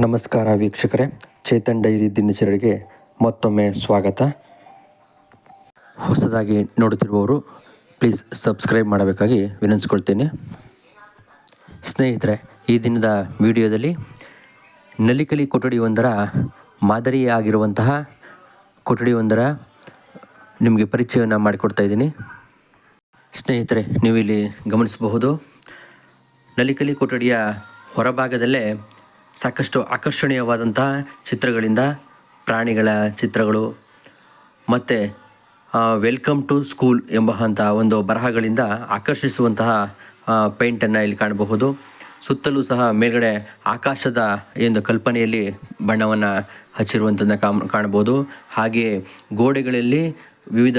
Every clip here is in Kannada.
ನಮಸ್ಕಾರ ವೀಕ್ಷಕರೇ. ಚೇತನ್ ಡೈರಿ ದಿನಚರಣೆಗೆ ಮತ್ತೊಮ್ಮೆ ಸ್ವಾಗತ. ಹೊಸದಾಗಿ ನೋಡುತ್ತಿರುವವರು, ಪ್ಲೀಸ್ ಸಬ್ಸ್ಕ್ರೈಬ್ ಮಾಡಬೇಕಾಗಿ ವಿನಂತಿಸ್ಕೊಳ್ತೀನಿ. ಸ್ನೇಹಿತರೆ, ಈ ದಿನದ ವಿಡಿಯೋದಲ್ಲಿ ನಲಿಕಲಿ ಕೊಠಡಿಯೊಂದರ ಮಾದರಿಯಾಗಿರುವಂತಹ ಕೊಠಡಿಯೊಂದರ ನಿಮಗೆ ಪರಿಚಯವನ್ನು ಮಾಡಿಕೊಡ್ತಾ ಇದ್ದೀನಿ. ಸ್ನೇಹಿತರೆ ನೀವು ಇಲ್ಲಿ ಗಮನಿಸಬಹುದು, ನಲಿಕಲಿ ಕೊಠಡಿಯ ಹೊರಭಾಗದಲ್ಲೇ ಸಾಕಷ್ಟು ಆಕರ್ಷಣೀಯವಾದಂತಹ ಚಿತ್ರಗಳಿಂದ ಪ್ರಾಣಿಗಳ ಚಿತ್ರಗಳು ಮತ್ತು ವೆಲ್ಕಮ್ ಟು ಸ್ಕೂಲ್ ಎಂಬಂಥ ಒಂದು ಬರಹಗಳಿಂದ ಆಕರ್ಷಿಸುವಂತಹ ಪೇಂಟನ್ನು ಇಲ್ಲಿ ಕಾಣಬಹುದು. ಸುತ್ತಲೂ ಸಹ ಮೇಲ್ಗಡೆ ಆಕಾಶದ ಒಂದು ಕಲ್ಪನೆಯಲ್ಲಿ ಬಣ್ಣವನ್ನು ಹಚ್ಚಿರುವಂಥದ್ದನ್ನು ಕಾಣಬಹುದು. ಹಾಗೆಯೇ ಗೋಡೆಗಳಲ್ಲಿ ವಿವಿಧ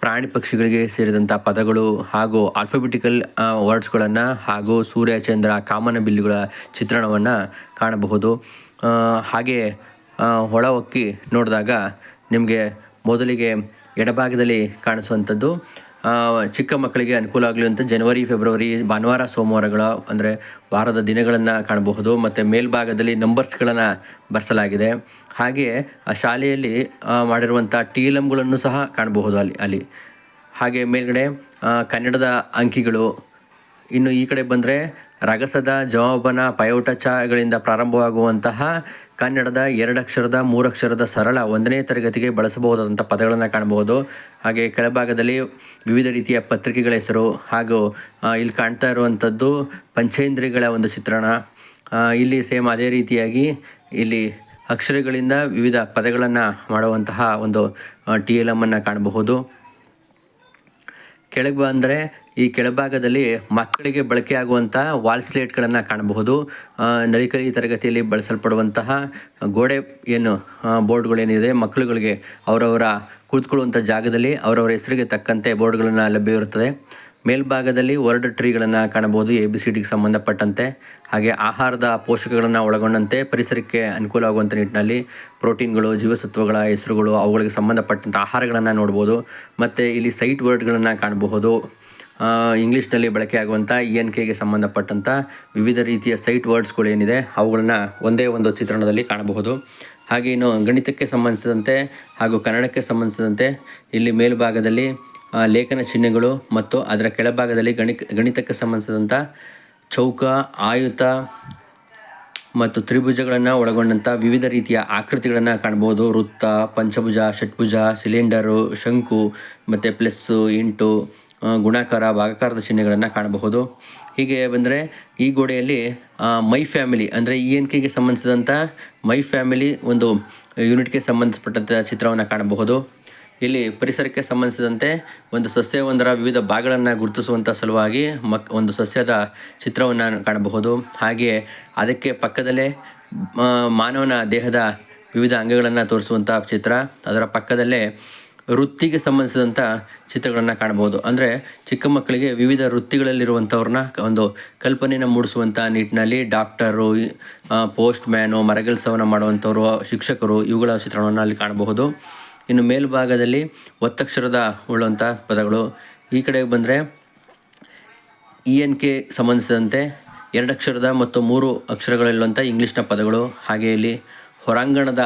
ಪ್ರಾಣಿ ಪಕ್ಷಿಗಳಿಗೆ ಸೇರಿದಂಥ ಪದಗಳು ಹಾಗೂ ಆಲ್ಫಾಬೆಟಿಕಲ್ ವರ್ಡ್ಸ್ಗಳನ್ನು ಹಾಗೂ ಸೂರ್ಯ, ಚಂದ್ರ, ಕಾಮನ ಬಿಲ್ಲುಗಳ ಚಿತ್ರಣವನ್ನು ಕಾಣಬಹುದು. ಹಾಗೆ ಒಳ ನೋಡಿದಾಗ ನಿಮಗೆ ಮೊದಲಿಗೆ ಎಡಭಾಗದಲ್ಲಿ ಕಾಣಿಸುವಂಥದ್ದು. ಚಿಕ್ಕ ಮಕ್ಕಳಿಗೆ ಅನುಕೂಲ ಆಗಲಿ ಅಂತ ಜನವರಿ, ಫೆಬ್ರವರಿ, ಭಾನುವಾರ, ಸೋಮವಾರಗಳ ಅಂದರೆ ವಾರದ ದಿನಗಳನ್ನು ಕಾಣಬಹುದು. ಮತ್ತು ಮೇಲ್ಭಾಗದಲ್ಲಿ ನಂಬರ್ಸ್ಗಳನ್ನು ಬರೆಸಲಾಗಿದೆ. ಹಾಗೆಯೇ ಆ ಶಾಲೆಯಲ್ಲಿ ಮಾಡಿರುವಂಥ ಟೀಲಮ್ಗಳನ್ನು ಸಹ ಕಾಣಬಹುದು ಅಲ್ಲಿ ಅಲ್ಲಿ. ಹಾಗೆ ಮೇಲ್ಗಡೆ ಕನ್ನಡದ ಅಂಕಿಗಳು. ಇನ್ನು ಈ ಕಡೆ ಬಂದರೆ ರಗಸದ ಜವಾಬನ ಪಯೋಟಚಗಳಿಂದ ಪ್ರಾರಂಭವಾಗುವಂತಹ ಕನ್ನಡದ ಎರಡಕ್ಷರದ, ಮೂರಕ್ಷರದ ಸರಳ ಒಂದನೇ ತರಗತಿಗೆ ಬಳಸಬಹುದಾದಂಥ ಪದಗಳನ್ನು ಕಾಣಬಹುದು. ಹಾಗೆ ಕೆಳಭಾಗದಲ್ಲಿ ವಿವಿಧ ರೀತಿಯ ಪತ್ರಿಕೆಗಳ ಹೆಸರು ಹಾಗೂ ಇಲ್ಲಿ ಕಾಣ್ತಾ ಇರುವಂಥದ್ದು ಪಂಚೇಂದ್ರಿಗಳ ಒಂದು ಚಿತ್ರಣ. ಇಲ್ಲಿ ಸೇಮ್ ಅದೇ ರೀತಿಯಾಗಿ ಇಲ್ಲಿ ಅಕ್ಷರಗಳಿಂದ ವಿವಿಧ ಪದಗಳನ್ನು ಮಾಡುವಂತಹ ಒಂದು ಟಿ ಎಲ್ ಎಮ್ಮನ್ನು ಕಾಣಬಹುದು. ಕೆಳಗೆ ಬಂದರೆ ಈ ಕೆಳಭಾಗದಲ್ಲಿ ಮಕ್ಕಳಿಗೆ ಬಳಕೆಯಾಗುವಂಥ ವಾಲ್ ಸ್ಲೇಟ್ಗಳನ್ನು ಕಾಣಬಹುದು. ನರಿಕರಿ ತರಗತಿಯಲ್ಲಿ ಬಳಸಲ್ಪಡುವಂತಹ ಗೋಡೆ ಏನು ಬೋರ್ಡ್ಗಳೇನಿದೆ, ಮಕ್ಕಳುಗಳಿಗೆ ಅವರವರ ಕುಳಿತುಕೊಳ್ಳುವಂಥ ಜಾಗದಲ್ಲಿ ಅವರವರ ಹೆಸರಿಗೆ ತಕ್ಕಂತೆ ಬೋರ್ಡ್ಗಳನ್ನು ಲಭ್ಯವಿರುತ್ತದೆ. ಮೇಲ್ಭಾಗದಲ್ಲಿ ವರ್ಡ್ ಟ್ರೀಗಳನ್ನು ಕಾಣಬಹುದು ಎ ಬಿ ಸಿ ಡಿಗೆ ಸಂಬಂಧಪಟ್ಟಂತೆ. ಹಾಗೆ ಆಹಾರದ ಪೋಷಕಗಳನ್ನು ಒಳಗೊಂಡಂತೆ ಪರಿಸರಕ್ಕೆ ಅನುಕೂಲ ಆಗುವಂಥ ನಿಟ್ಟಿನಲ್ಲಿ ಪ್ರೋಟೀನ್ಗಳು, ಜೀವಸತ್ವಗಳ ಹೆಸರುಗಳು, ಅವುಗಳಿಗೆ ಸಂಬಂಧಪಟ್ಟಂಥ ಆಹಾರಗಳನ್ನು ನೋಡ್ಬೋದು. ಮತ್ತು ಇಲ್ಲಿ ಸೈಟ್ ವರ್ಡ್ಗಳನ್ನು ಕಾಣಬಹುದು. ಇಂಗ್ಲೀಷ್ನಲ್ಲಿ ಬಳಕೆಯಾಗುವಂಥ ಇ ಎನ್ ಕೆಗೆ ಸಂಬಂಧಪಟ್ಟಂಥ ವಿವಿಧ ರೀತಿಯ ಸೈಟ್ ವರ್ಡ್ಸ್ಗಳೇನಿದೆ ಅವುಗಳನ್ನು ಒಂದೇ ಒಂದು ಚಿತ್ರಣದಲ್ಲಿ ಕಾಣಬಹುದು. ಹಾಗೆ ಇನ್ನು ಗಣಿತಕ್ಕೆ ಸಂಬಂಧಿಸಿದಂತೆ ಹಾಗೂ ಕನ್ನಡಕ್ಕೆ ಸಂಬಂಧಿಸಿದಂತೆ ಇಲ್ಲಿ ಮೇಲ್ಭಾಗದಲ್ಲಿ ಲೇಖನ ಚಿಹ್ನೆಗಳು ಮತ್ತು ಅದರ ಕೆಳಭಾಗದಲ್ಲಿ ಗಣಿತ, ಗಣಿತಕ್ಕೆ ಸಂಬಂಧಿಸಿದಂಥ ಚೌಕ, ಆಯುತ ಮತ್ತು ತ್ರಿಭುಜಗಳನ್ನು ಒಳಗೊಂಡಂಥ ವಿವಿಧ ರೀತಿಯ ಆಕೃತಿಗಳನ್ನು ಕಾಣ್ಬೋದು. ವೃತ್ತ, ಪಂಚಭುಜ, ಷಟ್ಭುಜ, ಸಿಲಿಂಡರು, ಶಂಕು ಮತ್ತು ಪ್ಲಸ್ಸು ಇಂಟು ಗುಣಾಕಾರ, ಭಾಗಾಕಾರದ ಚಿಹ್ನೆಗಳನ್ನು ಕಾಣಬಹುದು. ಹೀಗೆ ಬಂದರೆ ಈ ಗೋಡೆಯಲ್ಲಿ ಮೈ ಫ್ಯಾಮಿಲಿ ಅಂದರೆ ಇ ಎನ್ ಕೆಗೆ ಸಂಬಂಧಿಸಿದಂಥ ಮೈ ಫ್ಯಾಮಿಲಿ ಒಂದು ಯೂನಿಟ್ಗೆ ಸಂಬಂಧಪಟ್ಟಂಥ ಚಿತ್ರವನ್ನು ಕಾಣಬಹುದು. ಇಲ್ಲಿ ಪರಿಸರಕ್ಕೆ ಸಂಬಂಧಿಸಿದಂತೆ ಒಂದು ಸಸ್ಯವೊಂದರ ವಿವಿಧ ಭಾಗಗಳನ್ನು ಗುರುತಿಸುವಂಥ ಸಲುವಾಗಿ ಮಕ್ ಒಂದು ಸಸ್ಯದ ಚಿತ್ರವನ್ನು ಕಾಣಬಹುದು. ಹಾಗೆಯೇ ಅದಕ್ಕೆ ಪಕ್ಕದಲ್ಲೇ ಮಾನವನ ದೇಹದ ವಿವಿಧ ಅಂಗಗಳನ್ನು ತೋರಿಸುವಂಥ ಚಿತ್ರ. ಅದರ ಪಕ್ಕದಲ್ಲೇ ವೃತ್ತಿಗೆ ಸಂಬಂಧಿಸಿದಂಥ ಚಿತ್ರಗಳನ್ನು ಕಾಣಬಹುದು. ಅಂದರೆ ಚಿಕ್ಕ ಮಕ್ಕಳಿಗೆ ವಿವಿಧ ವೃತ್ತಿಗಳಲ್ಲಿರುವಂಥವ್ರನ್ನ ಒಂದು ಕಲ್ಪನೆಯನ್ನು ಮೂಡಿಸುವಂಥ ನಿಟ್ಟಿನಲ್ಲಿ ಡಾಕ್ಟರು ಪೋಸ್ಟ್ ಮ್ಯಾನು ಮರಗೆಲಸವನ್ನು ಮಾಡುವಂಥವ್ರು ಶಿಕ್ಷಕರು ಇವುಗಳ ಚಿತ್ರಣವನ್ನು ಅಲ್ಲಿ ಕಾಣಬಹುದು. ಇನ್ನು ಮೇಲ್ಭಾಗದಲ್ಲಿ ಒತ್ತಕ್ಷರದ ಉಳ್ಳುವಂಥ ಪದಗಳು. ಈ ಕಡೆಗೆ ಬಂದರೆ ಇ ಎನ್ ಕೆ ಸಂಬಂಧಿಸಿದಂತೆ ಎರಡು ಅಕ್ಷರದ ಮತ್ತು ಮೂರು ಅಕ್ಷರಗಳಿರುವಂಥ ಇಂಗ್ಲೀಷ್ನ ಪದಗಳು. ಹಾಗೆ ಇಲ್ಲಿ ಹೊರಾಂಗಣದ,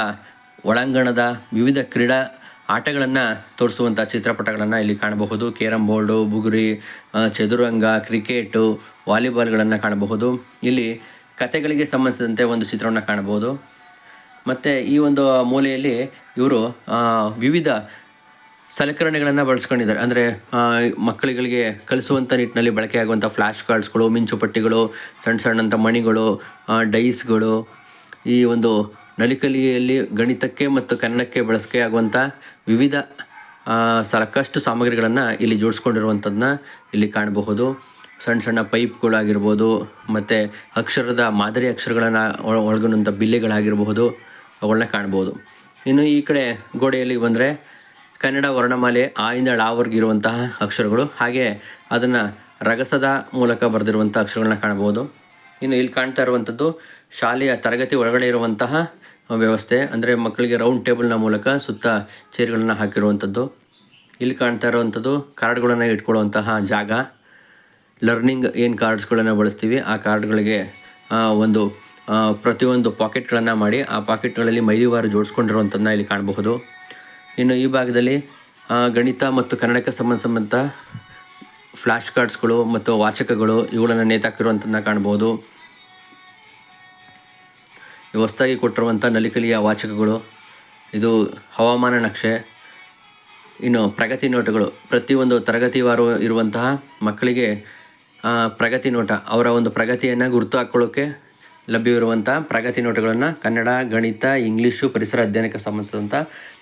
ಒಳಾಂಗಣದ ವಿವಿಧ ಕ್ರೀಡಾ ಆಟಗಳನ್ನು ತೋರಿಸುವಂಥ ಚಿತ್ರಪಟಗಳನ್ನು ಇಲ್ಲಿ ಕಾಣಬಹುದು. ಕೇರಂ ಬೋರ್ಡು, ಬುಗುರಿ ಚದುರಂಗ, ಕ್ರಿಕೆಟು, ವಾಲಿಬಾಲ್ಗಳನ್ನು ಕಾಣಬಹುದು. ಇಲ್ಲಿ ಕತೆಗಳಿಗೆ ಸಂಬಂಧಿಸಿದಂತೆ ಒಂದು ಚಿತ್ರವನ್ನು ಕಾಣಬಹುದು. ಮತ್ತು ಈ ಒಂದು ಮೂಲೆಯಲ್ಲಿ ಇವರು ವಿವಿಧ ಸಲಕರಣೆಗಳನ್ನು ಬಳಸ್ಕೊಂಡಿದ್ದಾರೆ. ಅಂದರೆ ಮಕ್ಕಳುಗಳಿಗೆ ಕಲಿಸುವಂಥ ನಿಟ್ಟಿನಲ್ಲಿ ಬಳಕೆಯಾಗುವಂಥ ಫ್ಲ್ಯಾಶ್ ಕಾರ್ಡ್ಸ್ಗಳು ಮಿಂಚುಪಟ್ಟಿಗಳು ಸಣ್ಣ ಸಣ್ಣಂಥ ಮಣಿಗಳು ಡೈಸ್ಗಳು ಈ ಒಂದು ನಲಿಕಲಿಯಲ್ಲಿ ಗಣಿತಕ್ಕೆ ಮತ್ತು ಕನ್ನಡಕ್ಕೆ ಬಳಕೆಯಾಗುವಂಥ ವಿವಿಧ ಸಾಕಷ್ಟು ಸಾಮಗ್ರಿಗಳನ್ನು ಇಲ್ಲಿ ಜೋಡಿಸ್ಕೊಂಡಿರುವಂಥದ್ದನ್ನ ಇಲ್ಲಿ ಕಾಣಬಹುದು. ಸಣ್ಣ ಸಣ್ಣ ಪೈಪ್ಗಳಾಗಿರ್ಬೋದು, ಮತ್ತು ಅಕ್ಷರದ ಮಾದರಿ ಅಕ್ಷರಗಳನ್ನು ಒಳಗೊಂಡಂಥ ಬಿಲ್ಲೆಗಳಾಗಿರಬಹುದು ಅವುಗಳನ್ನ ಕಾಣ್ಬೋದು. ಇನ್ನು ಈ ಕಡೆ ಗೋಡೆಯಲ್ಲಿ ಬಂದರೆ ಕನ್ನಡ ವರ್ಣಮಾಲೆ ಆ ಇಂದ ಳಾವರೆಗೆ ಇರುವಂತಹ ಅಕ್ಷರಗಳು, ಹಾಗೆ ಅದನ್ನು ರಗಸದ ಮೂಲಕ ಬರೆದಿರುವಂಥ ಅಕ್ಷರಗಳನ್ನ ಕಾಣ್ಬೋದು. ಇನ್ನು ಇಲ್ಲಿ ಕಾಣ್ತಾ ಇರುವಂಥದ್ದು ಶಾಲೆಯ ತರಗತಿ ಒಳಗಡೆ ಇರುವಂತಹ ವ್ಯವಸ್ಥೆ, ಅಂದರೆ ಮಕ್ಕಳಿಗೆ ರೌಂಡ್ ಟೇಬಲ್ನ ಮೂಲಕ ಸುತ್ತ ಚೇರ್ಗಳನ್ನು ಹಾಕಿರುವಂಥದ್ದು. ಇಲ್ಲಿ ಕಾಣ್ತಾ ಇರುವಂಥದ್ದು ಕಾರ್ಡ್ಗಳನ್ನು ಇಟ್ಕೊಳ್ಳುವಂತಹ ಜಾಗ. ಲರ್ನಿಂಗ್ ಏನು ಕಾರ್ಡ್ಸ್ಗಳನ್ನು ಬಳಸ್ತೀವಿ, ಆ ಕಾರ್ಡ್ಗಳಿಗೆ ಒಂದು ಪ್ರತಿಯೊಂದು ಪಾಕೆಟ್ಗಳನ್ನು ಮಾಡಿ ಆ ಪಾಕೆಟ್ಗಳಲ್ಲಿ ಮೈಲಿವಾರು ಜೋಡಿಸ್ಕೊಂಡಿರುವಂಥದ್ದನ್ನ ಇಲ್ಲಿ ಕಾಣಬಹುದು. ಇನ್ನು ಈ ಭಾಗದಲ್ಲಿ ಗಣಿತ ಮತ್ತು ಕನ್ನಡಕ್ಕೆ ಸಂಬಂಧಿಸಿದಂಥ ಫ್ಲ್ಯಾಶ್ ಕಾರ್ಡ್ಸ್ಗಳು ಮತ್ತು ವಾಚಕಗಳು ಇವುಗಳನ್ನು ನೇತಾಕಿರುವಂಥದ್ದನ್ನ ಕಾಣ್ಬೋದು ಹೊಸದಾಗಿ ಕೊಟ್ಟಿರುವಂಥ ನಲಿಕಲಿಯ ವಾಚಕಗಳು, ಇದು ಹವಾಮಾನ ನಕ್ಷೆ, ಇನ್ನು ಪ್ರಗತಿ ನೋಟಗಳು, ಪ್ರತಿಯೊಂದು ತರಗತಿವಾರು ಇರುವಂತಹ ಮಕ್ಕಳಿಗೆ ಪ್ರಗತಿ ನೋಟ, ಅವರ ಒಂದು ಪ್ರಗತಿಯನ್ನು ಗುರುತು ಹಾಕ್ಕೊಳ್ಳೋಕ್ಕೆ ಲಭ್ಯವಿರುವಂಥ ಪ್ರಗತಿ ನೋಟಗಳನ್ನು ಕನ್ನಡ, ಗಣಿತ, ಇಂಗ್ಲೀಷು, ಪರಿಸರ ಅಧ್ಯಯನಕ್ಕೆ ಸಂಬಂಧಿಸಿದಂಥ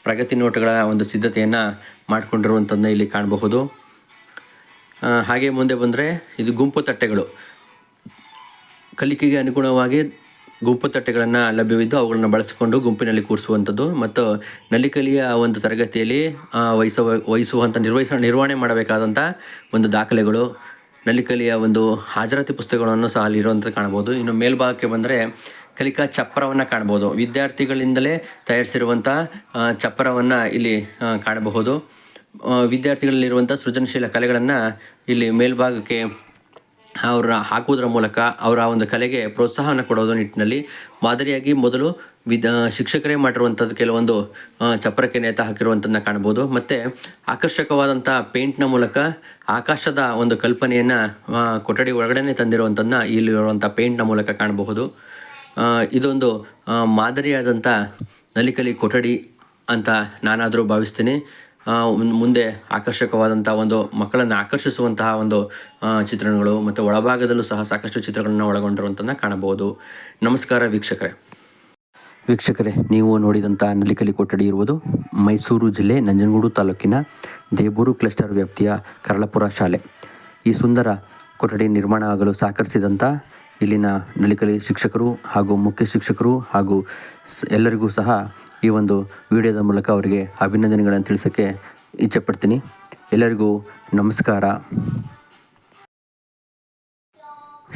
ಪ್ರಗತಿ ನೋಟಗಳ ಒಂದು ಸಿದ್ಧತೆಯನ್ನು ಮಾಡಿಕೊಂಡಿರುವಂಥದ್ದನ್ನ ಇಲ್ಲಿ ಕಾಣಬಹುದು. ಹಾಗೆ ಮುಂದೆ ಬಂದರೆ ಇದು ಗುಂಪು ತಟ್ಟೆಗಳು. ಕಲಿಕೆಗೆ ಅನುಗುಣವಾಗಿ ಗುಂಪು ತಟ್ಟೆಗಳನ್ನು ಲಭ್ಯವಿದ್ದು ಅವುಗಳನ್ನು ಬಳಸಿಕೊಂಡು ಗುಂಪಿನಲ್ಲಿ ಕೂರಿಸುವಂಥದ್ದು ಮತ್ತು ನಲಿಕಲಿಯ ಒಂದು ತರಗತಿಯಲ್ಲಿ ವಹಿಸುವ ವಹಿಸುವಂಥ ನಿರ್ವಹಿಸ, ನಿರ್ವಹಣೆ ಮಾಡಬೇಕಾದಂಥ ಒಂದು ದಾಖಲೆಗಳು ನಲಿಕಲಿಯ ಒಂದು ಹಾಜರಾತಿ ಪುಸ್ತಕಗಳನ್ನು ಸಹ ಅಲ್ಲಿರುವಂಥದ್ದು ಕಾಣ್ಬೋದು ಇನ್ನು ಮೇಲ್ಭಾಗಕ್ಕೆ ಬಂದರೆ ಕಲಿಕಾ ಚಪ್ಪರವನ್ನು ಕಾಣ್ಬೋದು ವಿದ್ಯಾರ್ಥಿಗಳಿಂದಲೇ ತಯಾರಿಸಿರುವಂಥ ಚಪ್ಪರವನ್ನು ಇಲ್ಲಿ ಕಾಣಬಹುದು. ವಿದ್ಯಾರ್ಥಿಗಳಲ್ಲಿರುವಂಥ ಸೃಜನಶೀಲ ಕಲೆಗಳನ್ನು ಇಲ್ಲಿ ಮೇಲ್ಭಾಗಕ್ಕೆ ಅವರ ಹಾಕುವುದರ ಮೂಲಕ ಅವರ ಒಂದು ಕಲೆಗೆ ಪ್ರೋತ್ಸಾಹವನ್ನು ಕೊಡೋದು ನಿಟ್ಟಿನಲ್ಲಿ ಮಾದರಿಯಾಗಿ ಮೊದಲು ವಿದ ಶಿಕ್ಷಕರೇ ಮಾಡಿರುವಂಥದ್ದು ಕೆಲವೊಂದು ಚಪ್ಪರಕ್ಕೆ ನೇತ ಹಾಕಿರುವಂಥದ್ದನ್ನ ಕಾಣ್ಬೋದು ಮತ್ತು ಆಕರ್ಷಕವಾದಂಥ ಪೇಂಟ್ನ ಮೂಲಕ ಆಕಾಶದ ಒಂದು ಕಲ್ಪನೆಯನ್ನು ಕೊಠಡಿ ಒಳಗಡೆ ತಂದಿರುವಂಥದ್ದನ್ನ ಇಲ್ಲಿರುವಂಥ ಪೇಂಟ್ನ ಮೂಲಕ ಕಾಣಬಹುದು. ಇದೊಂದು ಮಾದರಿಯಾದಂಥ ನಲಿಕಲಿ ಕೊಠಡಿ ಅಂತ ನಾನಾದರೂ ಭಾವಿಸ್ತೀನಿ. ಮುಂದೆ ಆಕರ್ಷಕವಾದಂಥ ಒಂದು ಮಕ್ಕಳನ್ನು ಆಕರ್ಷಿಸುವಂತಹ ಒಂದು ಚಿತ್ರಣಗಳು ಮತ್ತು ಒಳಭಾಗದಲ್ಲೂ ಸಹ ಸಾಕಷ್ಟು ಚಿತ್ರಗಳನ್ನು ಒಳಗೊಂಡಿರುವಂಥದ್ದನ್ನ ಕಾಣಬಹುದು. ನಮಸ್ಕಾರ ವೀಕ್ಷಕರೇ. ವೀಕ್ಷಕರೇ, ನೀವು ನೋಡಿದಂಥ ನಲಿಕಲಿ ಕೊಠಡಿ ಇರುವುದು ಮೈಸೂರು ಜಿಲ್ಲೆ ನಂಜನಗೂಡು ತಾಲೂಕಿನ ದೇಬೂರು ಕ್ಲಸ್ಟರ್ ವ್ಯಾಪ್ತಿಯ ಕರಳಪುರ ಶಾಲೆ. ಈ ಸುಂದರ ಕೊಠಡಿ ನಿರ್ಮಾಣ ಆಗಲು ಸಹಕರಿಸಿದಂಥ ಇಲ್ಲಿನ ನಲಿಕಲಿ ಶಿಕ್ಷಕರು ಹಾಗೂ ಮುಖ್ಯ ಶಿಕ್ಷಕರು ಹಾಗೂ ಎಲ್ಲರಿಗೂ ಸಹ ಈ ಒಂದು ವಿಡಿಯೋದ ಮೂಲಕ ಅವರಿಗೆ ಅಭಿನಂದನೆಗಳನ್ನು ತಿಳಿಸೋಕ್ಕೆ ಇಚ್ಛೆಪಡ್ತೀನಿ. ಎಲ್ಲರಿಗೂ ನಮಸ್ಕಾರ.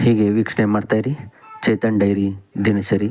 ಹೀಗೆ ವೀಕ್ಷಣೆ ಮಾಡ್ತಾಯಿರಿ ಚೇತನ್ ಡೈರಿ ದಿನಚರಿ.